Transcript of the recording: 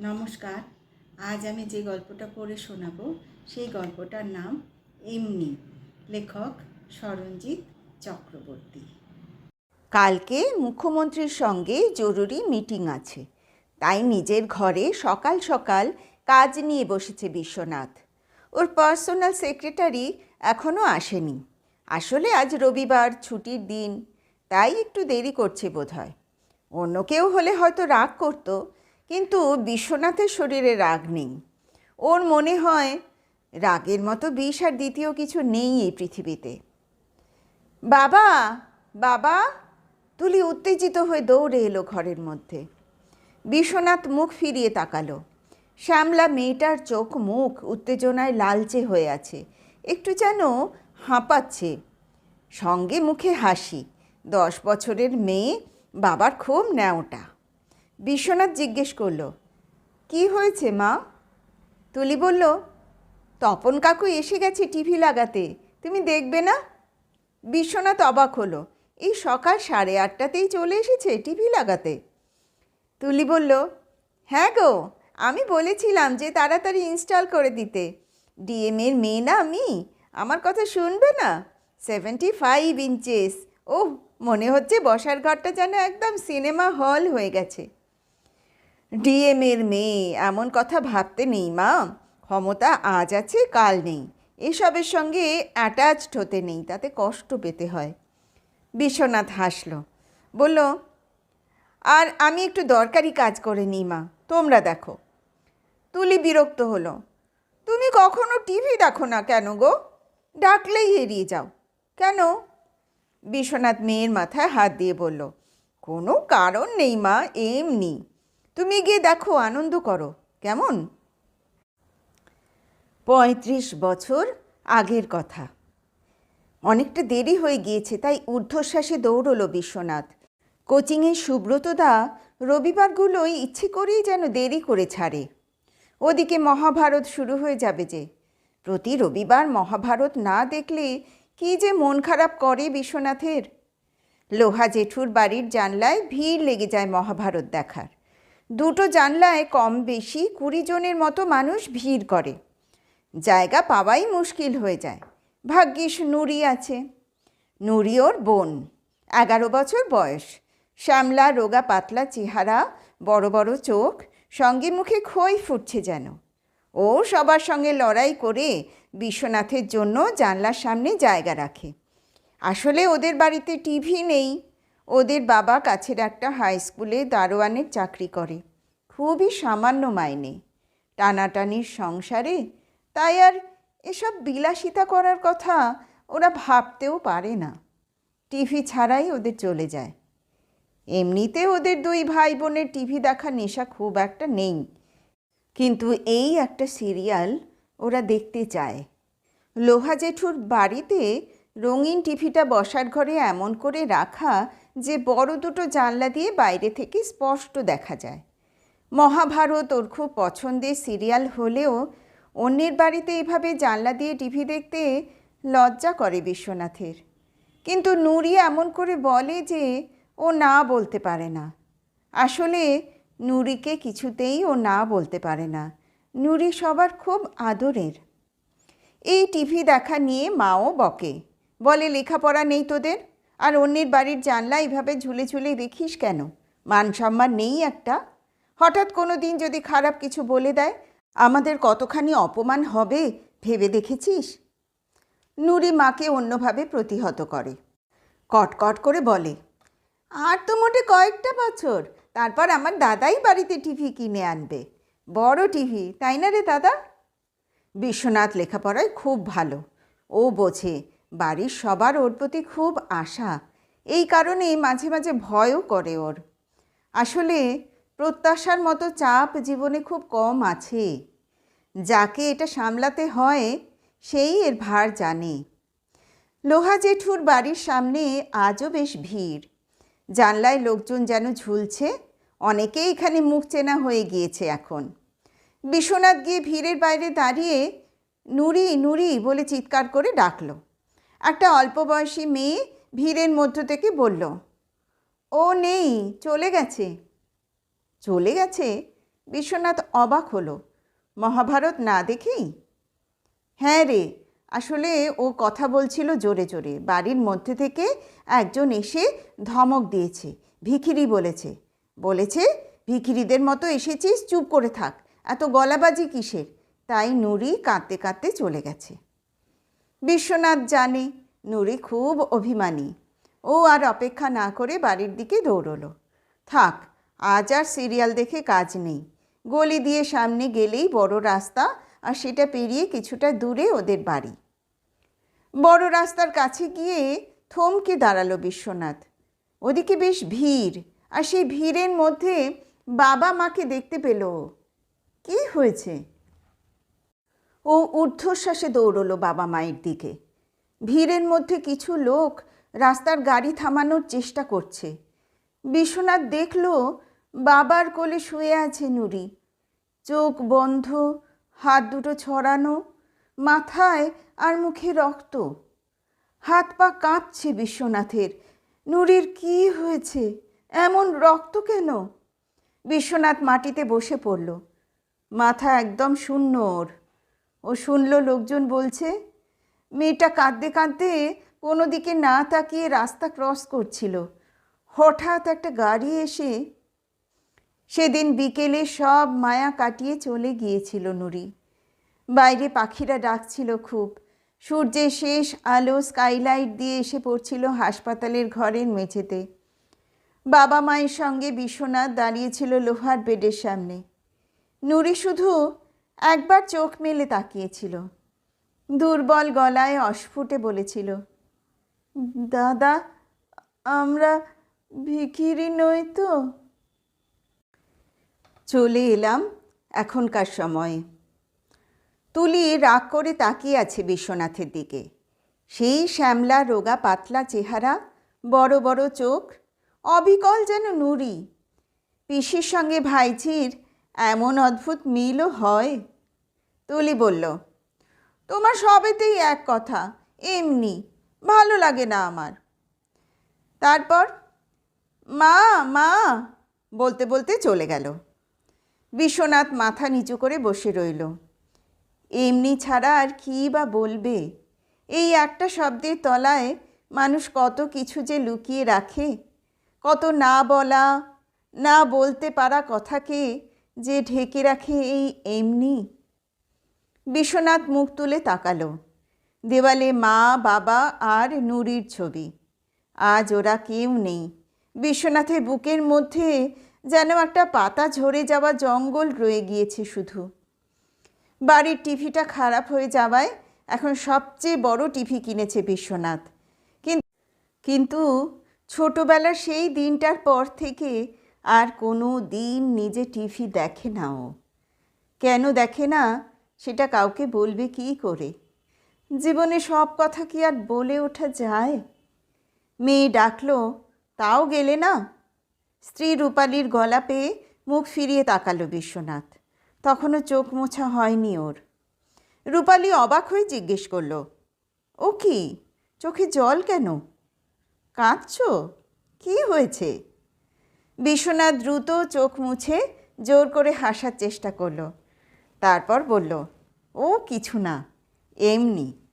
নমস্কার। আজ আমি যে গল্পটা পড়ে শোনাবো, সেই গল্পটার নাম এমনি। লেখক সরঞ্জিত চক্রবর্তী। কালকে মুখ্যমন্ত্রীর সঙ্গে জরুরি মিটিং আছে। তাই নিজের ঘরে সকাল সকাল কাজ নিয়ে বসেছে বিশ্বনাথ। ওর পার্সোনাল সেক্রেটারি এখনও আসেনি। আসলে আজ রবিবার, ছুটির দিন, তাই একটু দেরি করছে বোধহয়। অন্য কেউ হলে হয়তো রাগ করত। কিন্তু বিশ্বনাথের শরীরে রাগ নেই। ওর মনে হয় রাগের মতো বিষ আর দ্বিতীয় কিছু নেই এই পৃথিবীতে। বাবা বাবা, তুলি উত্তেজিত হয়ে দৌড়ে এলো ঘরের মধ্যে। বিশ্বনাথ মুখ ফিরিয়ে তাকালো। শ্যামলা মেয়েটার চোখ মুখ উত্তেজনায় লালচে হয়ে আছে। একটু যেন হাঁপাচ্ছে। সঙ্গে মুখে হাসি। দশ বছরের মেয়ে বাবার খুব ন্যাওটা। বিশ্বনাথ জিজ্ঞেস করল, কি হয়েছে মা? তুলি বলল, তপন কাকু এসে গেছে টিভি লাগাতে, তুমি দেখবে না? বিশ্বনাথ অবাক হলো, এই সকাল সাড়ে আটটাতেই চলে এসেছে টিভি লাগাতে? তুলি বলল হ্যাঁ গো, আমি বলেছিলাম যে তাড়াতাড়ি ইনস্টল করে দিতে। ডিএমের মেয়ে না আমি, আমার কথা শুনবে না? সেভেন্টি ফাইভ ইঞ্চেস ও মনে হচ্ছে বসার ঘরটা যেন একদম সিনেমা হল হয়ে গেছে। ডিএমের মেয়ে, এমন কথা ভাবতে নেই মা। ক্ষমতা আজ আছে, কাল নেই। এসবের সঙ্গে অ্যাটাচড হতে নেই, তাতে কষ্ট পেতে হয়। বিশ্বনাথ হাসল। বলল, আর আমি একটু দরকারি কাজ করে নিই মা, তোমরা দেখো। তুলি বিরক্ত হলো, তুমি কখনো টিভি দেখো না কেন গো? ডাকলেই এড়িয়ে যাও। কেন? বিশ্বনাথ মেয়ের মাথায় হাত দিয়ে বলল, কোনো কারণ নেই মা, এমনি। তুমি গিয়ে দেখো, আনন্দ করো। কেমন? পঁয়ত্রিশ বছর আগের কথা। অনেকটা দেরি হয়ে গিয়েছে, তাই ঊর্ধ্বশ্বাসে দৌড়লো বিশ্বনাথ। কোচিংয়ের সুব্রতদা রবিবারগুলোই ইচ্ছে করেই যেন দেরি করে ছাড়ে। ওদিকে মহাভারত শুরু হয়ে যাবে যে। প্রতি রবিবার মহাভারত না দেখলে কি যে মন খারাপ করে বিশ্বনাথের? লোহা জেঠুর বাড়ির জানলায় ভিড় লেগে যায় মহাভারত দেখার। দুটো জানলায় কম বেশি কুড়ি জনের মতো মানুষ ভিড় করে। জায়গা পাওয়াই মুশকিল হয়ে যায়। ভাগ্যিস নুরি আছে। নুরি ওর বোন। এগারো বছর বয়স। শ্যামলা, রোগা, পাতলা চেহারা, বড় বড় চোখ, সঙ্গে মুখে খই ফুটছে যেন। ও সবার সঙ্গে লড়াই করে বিশ্বনাথের জন্য জানলার সামনে জায়গা রাখে। আসলে ওদের বাড়িতে টিভি নেই। ওদের বাবা কাছের একটা হাই স্কুলে দারোয়ানের চাকরি করে। খুবই সামান্য মাইনে। টানাটানির সংসারে তাই আর এসব বিলাসিতা করার কথা ওরা ভাবতেও পারে না। টিভি ছাড়াই ওদের চলে যায়। এমনিতে ওদের দুই ভাই বোনের টিভি দেখার নেশা খুব একটা নেই। কিন্তু এই একটা সিরিয়াল ওরা দেখতে চায়। লোহা জেঠুর বাড়িতে রঙিন টিভিটা বসার ঘরে এমন করে রাখা যে বড় দুটো জানলা দিয়ে বাইরে থেকে স্পষ্ট দেখা যায়। মহাভারত ওর খুব পছন্দের সিরিয়াল হলেও অন্যের বাড়িতে এভাবে জানলা দিয়ে টিভি দেখতে লজ্জা করে বিশ্বনাথের। কিন্তু নুরি এমন করে বলে যে ও না বলতে পারে না। আসলে নুরিকে কিছুতেই ও না বলতে পারে না। নুরি সবার খুব আদরের। এই টিভি দেখা নিয়ে মাও বকে। বলে, লেখাপড়া নেই তোদের? আর অন্যের বাড়ির জানলা এইভাবে ঝুলে ঝুলে দেখিস কেন? মান সম্মান নেই একটা। হঠাৎ কোনো দিন যদি খারাপ কিছু বলে দেয়, আমাদের কতখানি অপমান হবে ভেবে দেখেছিস? নুরি মাকে অন্যভাবে প্রতিহত করে। কটকট করে বলে, আর তো মোটে কয়েকটা বছর, তারপর আমার দাদাই বাড়িতে টিভি কিনে আনবে। বড় টিভি, তাই না রে দাদা? বিশ্বনাথ লেখাপড়ায় খুব ভালো। ও বোঝে বাড়ির সবার ওর প্রতি খুব আশা। এই কারণে মাঝে মাঝে ভয়ও করে ওর। আসলে প্রত্যাশার মতো চাপ জীবনে খুব কম আছে। যাকে এটা সামলাতে হয়, সেই এর ভার জানে। লোহা জেঠুর বাড়ির সামনে আজও বেশ ভিড়। জানলায় লোকজন যেন ঝুলছে অনেকেই এখানে মুখ চেনা হয়ে গিয়েছে এখন। বিশ্বনাথ গিয়ে ভিড়ের বাইরে দাঁড়িয়ে নুরি নুরি বলে চিৎকার করে ডাকলো। একটা অল্প বয়সী মেয়ে ভিড়ের মধ্য থেকে বলল, ও নেই, চলে গেছে। চলে গেছে? বিশ্বনাথ অবাক হলো, মহাভারত না দেখেই? হ্যাঁ রে, আসলে ও কথা বলছিল জোরে জোরে, বাড়ির মধ্যে থেকে একজন এসে ধমক দিয়েছে, ভিখিরি বলেছে। বলেছে? ভিখিরিদের মতো এসেছিস, চুপ করে থাক, এত গলাবাজি কিসের? তাই নুরি কাঁদতে কাঁদতে চলে গেছে। বিশ্বনাথ জানে, নুরি খুব অভিমানী। ও আর অপেক্ষা না করে বাড়ির দিকে দৌড়লো। থাক, আজ আর সিরিয়াল দেখে কাজ নেই। গলি দিয়ে সামনে গেলেই বড় রাস্তা আর সেটা পেরিয়ে কিছুটা দূরে ওদের বাড়ি। বড় রাস্তার কাছে গিয়ে থমকে দাঁড়াল বিশ্বনাথ। ওদিকে বেশ ভিড় আর সেই ভিড়ের মধ্যে বাবা মাকে দেখতে পেল। কি হয়েছে? ও ঊর্ধ্বশ্বাসে দৌড়লো বাবা মায়ের দিকে। ভিড়ের মধ্যে কিছু লোক রাস্তার গাড়ি থামানোর চেষ্টা করছে। বিশ্বনাথ দেখল, বাবার কোলে শুয়ে আছে নুরি। চোখ বন্ধ, হাত দুটো ছড়ানো, মাথায় আর মুখে রক্ত। হাত পা কাঁপছে বিশ্বনাথের। নুরির কি হয়েছে? এমন রক্ত কেন? বিশ্বনাথ মাটিতে বসে পড়ল। মাথা একদম শূন্য ওর। ও শুনল, লোকজন বলছে, মেয়েটা কাঁদতে কাঁদতে কোনো দিকে না তাকিয়ে রাস্তা ক্রস করছিল। হঠাৎ একটা গাড়ি এসে সেদিন বিকেলে সব মায়া কাটিয়ে চলে গিয়েছিল নুরি। বাইরে পাখিরা ডাকছিল খুব। সূর্যের শেষ আলো স্কাইলাইট দিয়ে এসে পড়ছিল হাসপাতালের ঘরের মেঝেতে। বাবা মায়ের সঙ্গে বিশ্বনাথ দাঁড়িয়েছিল লোহার বেডের সামনে। নুরি শুধু একবার চোখ মেলে তাকিয়েছিল। দুর্বল গলায় অস্ফুটে বলেছিল, দাদা, আমরা ভিখিরি নই তো? চলে এলাম এখনকার সময়ে। তুলি রাগ করে তাকিয়ে আছে বিশ্বনাথের দিকে। সেই শ্যামলা, রোগা, পাতলা চেহারা, বড় বড় চোখ, অবিকল যেন নুরি পিসির সঙ্গে ভাইঝির এমন অদ্ভুত মিলও হয়? তুলি বলল, তোমার সবেতেই এক কথা, এমনি, ভালো লাগে না আমার। তারপর, মা মা, বলতে বলতে চলে গেল। বিশ্বনাথ মাথা নিচু করে বসে রইল। এমনি ছাড়া আর কী বা বলবে? এই একটা শব্দের তলায় মানুষ কত কিছু যে লুকিয়ে রাখে, কত না বলা, না বলতে পারা কথাকে যে ঢেকে রাখে এই এমনি। বিশ্বনাথ মুখ তুলে তাকালো। দেওয়ালে মা, বাবা আর নুরির ছবি। আজ ওরা কেউ নেই। বিশ্বনাথের বুকের মধ্যে যেন একটা পাতা ঝরে যাওয়া জঙ্গল রয়ে গিয়েছে শুধু। বাড়ির টিভিটা খারাপ হয়ে যাওয়ায় এখন সবচেয়ে বড় টিভি কিনেছে বিশ্বনাথ। কিন- কিন্তু ছোটোবেলার সেই দিনটার পর থেকে আর কোনো দিন নিজে টিভি দেখে না ও। কেন দেখে না? সেটা কাউকে বলবে কী করে? জীবনে সব কথা কি আর বলে ওঠা যায়? মেয়ে ডাকলো, তাও গেলে না? স্ত্রী রূপালীর গলা পেয়ে মুখ ফিরিয়ে তাকালো বিশ্বনাথ। তখনও চোখ মোছা হয়নি ওর। রূপালি অবাক হয়ে জিজ্ঞেস করল, ও কি? চোখে জল কেন? কাঁদছ? কি হয়েছে? বিশ্বনাথ দ্রুত চোখ মুছে জোর করে হাসার চেষ্টা করল। তারপর বলল, ও কিছু না, এমনি।